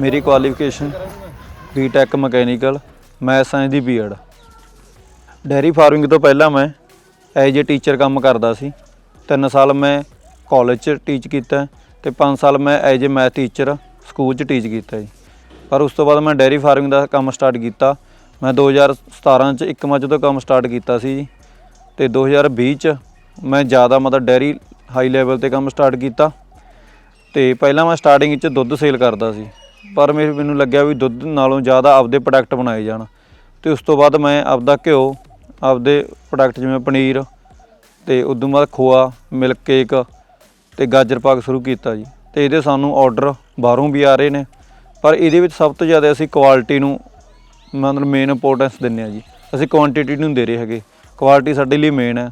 ਮੇਰੀ qualification BTech mechanical math science ਦੀ BEd dairy farming ਤੋਂ ਪਹਿਲਾਂ ਮੈਂ ਐਜ ਏ ਟੀਚਰ ਕੰਮ ਕਰਦਾ ਸੀ। 3 ਸਾਲ ਮੈਂ ਕਾਲਜ 'ਚ ਟੀਚ ਕੀਤਾ ਤੇ 5 ਸਾਲ ਮੈਂ as a math teacher school 'ਚ ਟੀਚ ਕੀਤਾ ਜੀ। ਪਰ ਉਸ ਤੋਂ ਬਾਅਦ ਮੈਂ ਡੈਰੀ ਫਾਰਮਿੰਗ ਦਾ ਕੰਮ ਸਟਾਰਟ ਕੀਤਾ। ਮੈਂ 2017 'ਚ ਇੱਕ ਮੱਝ ਤੋਂ ਕੰਮ ਸਟਾਰਟ ਕੀਤਾ ਸੀ ਜੀ। ਤੇ 2020 'ਚ ਮੈਂ ਜ਼ਿਆਦਾ ਮਤਲਬ ਡੈਰੀ ਹਾਈ ਲੈਵਲ ਤੇ ਕੰਮ ਸਟਾਰਟ ਕੀਤਾ। ਤੇ ਪਹਿਲਾਂ ਮੈਂ ਸਟਾਰਟਿੰਗ 'ਚ ਦੁੱਧ ਸੇਲ ਕਰਦਾ ਸੀ। ਪਰ ਮੇਰੇ ਮੈਨੂੰ ਲੱਗਿਆ ਵੀ ਦੁੱਧ ਨਾਲੋਂ ਜ਼ਿਆਦਾ ਆਪਦੇ ਪ੍ਰੋਡਕਟ ਬਣਾਏ ਜਾਣ। ਤੇ ਉਸ ਤੋਂ ਬਾਅਦ ਮੈਂ ਆਪਦਾ ਘਿਓ, ਆਪਦੇ ਪ੍ਰੋਡਕਟ ਜਿਵੇਂ ਪਨੀਰ ਤੇ ਉਦੋਂ ਬਾਅਦ ਖੋਆ ਮਿਲਕ ਕੇਕ ਤੇ ਗਾਜਰ ਪਾਕ ਸ਼ੁਰੂ ਕੀਤਾ ਜੀ। ਤੇ ਇਹਦੇ ਸਾਨੂੰ ਆਰਡਰ ਬਾਹਰੋਂ ਵੀ ਆ ਰਹੇ ਨੇ, ਪਰ ਇਹਦੇ ਵਿੱਚ ਸਭ ਤੋਂ ਜ਼ਿਆਦਾ ਅਸੀਂ ਕੁਆਲਿਟੀ ਨੂੰ ਮਤਲਬ ਮੇਨ ਇੰਪੋਰਟੈਂਸ ਦਿੰਦੇ ਆ ਜੀ। ਅਸੀਂ ਕੁਆਂਟੀਟੀ ਨੂੰ ਦੇ ਰਹੇ ਹੈਗੇ ਕੁਆਲਿਟੀ ਸਾਡੇ ਲਈ ਮੇਨ ਹੈ।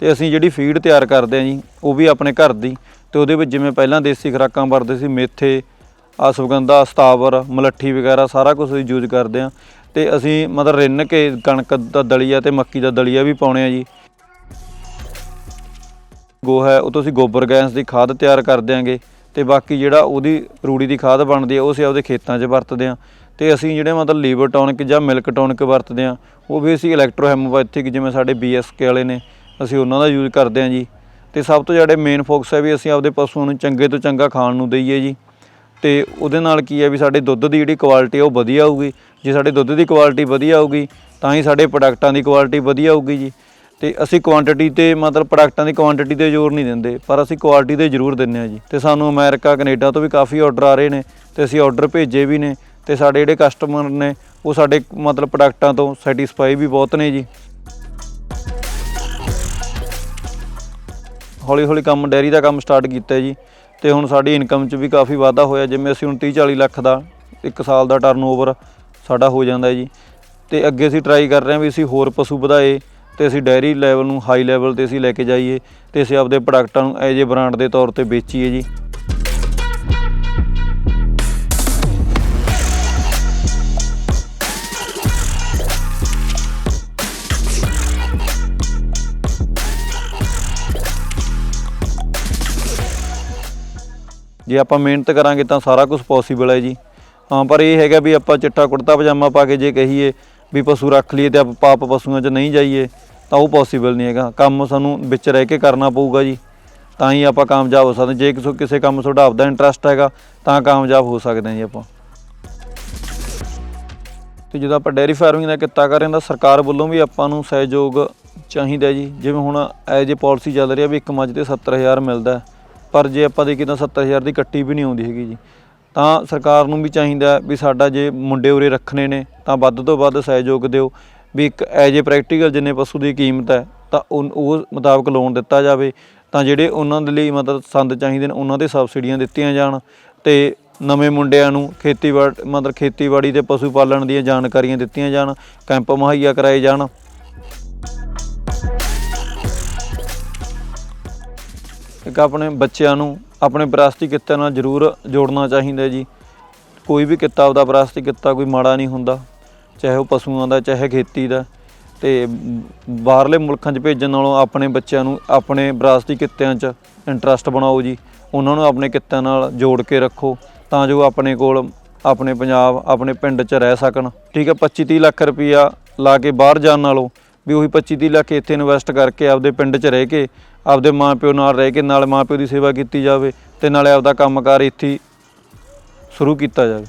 ਤੇ ਅਸੀਂ ਜਿਹੜੀ ਫੀਡ ਤਿਆਰ ਕਰਦੇ ਆ ਜੀ, ਉਹ ਵੀ ਆਪਣੇ ਘਰ ਦੀ। ਤੇ ਉਹਦੇ ਵਿੱਚ ਜਿਵੇਂ ਪਹਿਲਾਂ ਦੇਸੀ ਖੁਰਾਕਾਂ ਵਰਤਦੇ ਸੀ, ਮੇਥੇ ਆ ਸੁਗੰਧਾ ਸਤਾਵਰ, ਮਲੱਠੀ ਵਗੈਰਾ, ਸਾਰਾ ਕੁਝ ਅਸੀਂ ਯੂਜ਼ ਕਰਦੇ ਆ ਤੇ ਅਸੀਂ ਮਤਲਬ ਰਿੰਨ ਕੇ ਕਣਕ ਦਾ ਦਲੀਆ ਤੇ ਮੱਕੀ ਦਾ ਦਲੀਆ ਵੀ ਪਾਉਣੇ ਆ ਜੀ। ਗੋਹਾ ਹੈ, ਉਹ ਤੋਂ ਅਸੀਂ ਗੋਬਰ ਗੈਸ ਦੀ ਖਾਦ ਤਿਆਰ ਕਰ ਦਿਆਂਗੇ ਤੇ ਬਾਕੀ ਜਿਹੜਾ ਉਹਦੀ ਰੂੜੀ ਦੀ ਖਾਦ ਬਣਦੀ ਹੈ, ਉਹ ਅਸੀਂ ਆਪਦੇ ਖੇਤਾਂ 'ਚ ਵਰਤਦੇ ਆ ਤੇ ਅਸੀਂ ਜਿਹੜੇ ਮਤਲਬ ਲੀਵਰ ਟੌਨਿਕ ਜਾਂ ਮਿਲਕ ਟੌਨਿਕ ਵਰਤਦੇ ਆ ਉਹ ਵੀ ਅਸੀਂ ਇਲੈਕਟ੍ਰੋਹੈਮੋਪੈਥਿਕ ਜਿਵੇਂ ਸਾਡੇ ਬੀਐਸਕੇ ਵਾਲੇ ਨੇ, ਅਸੀਂ ਉਹਨਾਂ ਦਾ ਯੂਜ਼ ਕਰਦੇ ਆ ਜੀ। ਤੇ ਸਭ ਤੋਂ ਜਿਹੜੇ ਮੇਨ ਫੋਕਸ ਹੈ ਵੀ ਅਸੀਂ ਆਪਦੇ ਪਸ਼ੂਆਂ ਨੂੰ ਚੰਗੇ ਤੋਂ ਚੰਗਾ ਖਾਣ ਨੂੰ ਦਈਏ ਜੀ। ਤੇ ਉਹਦੇ ਨਾਲ ਕੀ ਹੈ ਵੀ ਸਾਡੇ ਦੁੱਧ ਦੀ ਜਿਹੜੀ ਕੁਆਲਿਟੀ ਆ ਉਹ ਵਧੀਆ ਆਊਗੀ ਜੇ ਸਾਡੇ ਦੁੱਧ ਦੀ ਕੁਆਲਿਟੀ ਵਧੀਆ ਆਊਗੀ ਤਾਂ ਹੀ ਸਾਡੇ ਪ੍ਰੋਡਕਟਾਂ ਦੀ ਕੁਆਲਿਟੀ ਵਧੀਆ ਆਊਗੀ ਜੀ। ਤੇ ਅਸੀਂ ਕੁਆਂਟੀਟੀ ਤੇ ਮਤਲਬ ਪ੍ਰੋਡਕਟਾਂ ਦੀ ਕੁਆਂਟੀਟੀ ਤੇ ਜ਼ੋਰ ਨਹੀਂ ਦਿੰਦੇ, ਪਰ ਅਸੀਂ ਕੁਆਲਿਟੀ ਤੇ ਜ਼ਰੂਰ ਦਿੰਦੇ ਆ ਜੀ। ਤੇ ਸਾਨੂੰ ਅਮਰੀਕਾ, ਕੈਨੇਡਾ ਤੋਂ ਵੀ ਕਾਫੀ ਆਰਡਰ ਆ ਰਹੇ ਨੇ ਤੇ ਅਸੀਂ ਆਰਡਰ ਭੇਜੇ ਵੀ ਨੇ ਤੇ ਸਾਡੇ ਜਿਹੜੇ ਕਸਟਮਰ ਨੇ, ਉਹ ਸਾਡੇ ਮਤਲਬ ਪ੍ਰੋਡਕਟਾਂ ਤੋਂ ਸੈਟੀਸਫਾਈ ਵੀ ਬਹੁਤ ਨੇ ਜੀ। ਹੌਲੀ ਹੌਲੀ ਕੰਮ, ਡੈਰੀ ਦਾ ਕੰਮ ਸਟਾਰਟ ਕੀਤਾ ਜੀ। ਤੇ ਹੁਣ ਸਾਡੀ ਇਨਕਮ 'ਚ ਵੀ ਕਾਫੀ ਵਾਧਾ ਹੋਇਆ, ਜਿਵੇਂ ਅਸੀਂ ਹੁਣ 30 40 ਲੱਖ ਦਾ ਇੱਕ ਸਾਲ ਦਾ ਟਰਨਓਵਰ ਸਾਡਾ ਹੋ ਜਾਂਦਾ ਜੀ। ਤੇ ਅੱਗੇ ਅਸੀਂ ਟਰਾਈ ਕਰ ਰਹੇ ਹਾਂ ਵੀ ਅਸੀਂ ਹੋਰ ਪਸ਼ੂ ਵਧਾਏ ਤੇ ਅਸੀਂ ਡੈਰੀ ਲੈਵਲ ਨੂੰ ਹਾਈ ਲੈਵਲ ਤੇ ਅਸੀਂ ਲੈ ਕੇ ਜਾਈਏ ਤੇ ਅਸੀਂ ਆਪਦੇ ਪ੍ਰੋਡਕਟਾਂ ਨੂੰ ਐਜ ਏ ਬ੍ਰਾਂਡ ਦੇ ਤੌਰ ਤੇ ਵੇਚੀਏ ਜੀ। ਜੇ ਆਪਾਂ ਮਿਹਨਤ ਕਰਾਂਗੇ ਤਾਂ ਸਾਰਾ ਕੁਝ ਪੋਸੀਬਲ ਹੈ ਜੀ। ਹਾਂ, ਪਰ ਇਹ ਹੈਗਾ ਵੀ ਆਪਾਂ ਚਿੱਟਾ ਕੁੜਤਾ ਪਜਾਮਾ ਪਾ ਕੇ ਜੇ ਕਹੀਏ ਵੀ ਪਸ਼ੂ ਰੱਖ ਲਈਏ ਤੇ ਆਪਾਂ ਪਾਪ ਪਸ਼ੂਆਂ 'ਚ ਨਹੀਂ ਜਾਈਏ, ਤਾਂ ਉਹ ਪੋਸੀਬਲ ਨਹੀਂ ਹੈਗਾ। ਕੰਮ ਸਾਨੂੰ ਵਿੱਚ ਰਹਿ ਕੇ ਕਰਨਾ ਪਊਗਾ ਜੀ। ਤਾਂ ਹੀ ਆਪਾਂ ਕਾਮਯਾਬ ਹੋ ਸਕਦੇ। ਜੇ ਕਿਸੇ ਕਿਸੇ ਕੰਮ ਤੁਹਾਡਾ ਆਪਦਾ ਇੰਟਰਸਟ ਹੈਗਾ, ਤਾਂ ਕਾਮਯਾਬ ਹੋ ਸਕਦੇ ਹਾਂ ਜੀ ਆਪਾਂ। ਤੇ ਜਦੋਂ ਆਪਾਂ ਡੈਰੀ ਫਾਰਮਿੰਗ ਦਾ ਕਿੱਤਾ ਕਰ ਰਹੇ ਹਾਂ, ਤਾਂ ਸਰਕਾਰ ਵੱਲੋਂ ਵੀ ਆਪਾਂ ਨੂੰ ਸਹਿਯੋਗ ਚਾਹੀਦਾ ਜੀ। ਜਿਵੇਂ ਹੁਣ ਐਜ ਏ ਪਾਲਿਸੀ ਚੱਲ ਰਹੀ ਹੈ ਵੀ ਇੱਕ ਮੱਝ ਤੇ 70000 ਮਿਲਦਾ ਪਰ ਜੇ ਆਪਾਂ ਦੇਖੀਏ ਤਾਂ 70000 ਦੀ ਕੱਟੀ ਵੀ ਨਹੀਂ ਆਉਂਦੀ ਹੈਗੀ ਜੀ। ਤਾਂ ਸਰਕਾਰ ਨੂੰ ਵੀ ਚਾਹੀਦਾ ਵੀ ਸਾਡਾ ਜੇ ਮੁੰਡੇ ਉਰੇ ਰੱਖਣੇ ਨੇ, ਤਾਂ ਵੱਧ ਤੋਂ ਵੱਧ ਸਹਿਯੋਗ ਦਿਓ। ਵੀ ਇੱਕ ਐਜ ਏ ਪ੍ਰੈਕਟੀਕਲ ਜਿੰਨੇ ਪਸ਼ੂ ਦੀ ਕੀਮਤ ਹੈ, ਤਾਂ ਉਹ ਮੁਤਾਬਕ ਲੋਨ ਦਿੱਤਾ ਜਾਵੇ। ਤਾਂ ਜਿਹੜੇ ਉਹਨਾਂ ਦੇ ਲਈ ਮਤਲਬ ਸੰਦ ਚਾਹੀਦੇ ਨੇ, ਉਹਨਾਂ 'ਤੇ ਸਬਸਿਡੀਆਂ ਦਿੱਤੀਆਂ ਜਾਣ ਤੇ ਨਵੇਂ ਮੁੰਡਿਆਂ ਨੂੰ ਖੇਤੀਬਾੜੀ ਮਤਲਬ ਖੇਤੀਬਾੜੀ ਤੇ ਪਸ਼ੂ ਪਾਲਣ ਦੀਆਂ ਜਾਣਕਾਰੀਆਂ ਦਿੱਤੀਆਂ ਜਾਣ, ਕੈਂਪ ਮੁਹੱਈਆ ਕਰਾਏ ਜਾਣ। ਇੱਕ ਆਪਣੇ ਬੱਚਿਆਂ ਨੂੰ ਆਪਣੇ ਵਿਰਾਸਤੀ ਕਿੱਤੇ ਨਾਲ ਜ਼ਰੂਰ ਜੋੜਨਾ ਚਾਹੀਦਾ ਜੀ। ਕੋਈ ਵੀ ਕਿੱਤਾ ਆਪਦਾ ਵਿਰਾਸਤੀ ਕਿੱਤਾ ਕੋਈ ਮਾੜਾ ਨਹੀਂ ਹੁੰਦਾ, ਚਾਹੇ ਉਹ ਪਸ਼ੂਆਂ ਦਾ, ਚਾਹੇ ਖੇਤੀ ਦਾ। ਤੇ ਬਾਹਰਲੇ ਮੁਲਕਾਂ 'ਚ ਭੇਜਣ ਨਾਲੋਂ ਆਪਣੇ ਬੱਚਿਆਂ ਨੂੰ ਆਪਣੇ ਵਿਰਾਸਤੀ ਕਿੱਤਿਆਂ 'ਚ ਇੰਟਰਸਟ ਬਣਾਓ ਜੀ। ਉਹਨਾਂ ਨੂੰ ਆਪਣੇ ਕਿੱਤਿਆਂ ਨਾਲ ਜੋੜ ਕੇ ਰੱਖੋ, ਤਾਂ ਜੋ ਆਪਣੇ ਕੋਲ ਆਪਣੇ ਪੰਜਾਬ, ਆਪਣੇ ਪਿੰਡ 'ਚ ਰਹਿ ਸਕਣ। ਠੀਕ ਹੈ 25 30 ਲੱਖ ਰੁਪਈਆ ਲਾ ਕੇ ਬਾਹਰ ਜਾਣ ਨਾਲੋਂ ਵੀ ਉਹੀ 25 30 ਲੱਖ ਇੱਥੇ ਇਨਵੈਸਟ ਕਰਕੇ ਆਪਦੇ ਪਿੰਡ 'ਚ ਰਹਿ ਕੇ ਆਪਦੇ ਮਾਪਿਓ ਨਾਲ ਰਹਿ ਕੇ ਨਾਲ ਮਾਪਿਓ ਦੀ ਸੇਵਾ ਕੀਤੀ ਜਾਵੇ ਤੇ ਨਾਲੇ ਆਪਦਾ ਕੰਮਕਾਰ ਇੱਥੇ ਹੀ ਸ਼ੁਰੂ ਕੀਤਾ ਜਾਵੇ।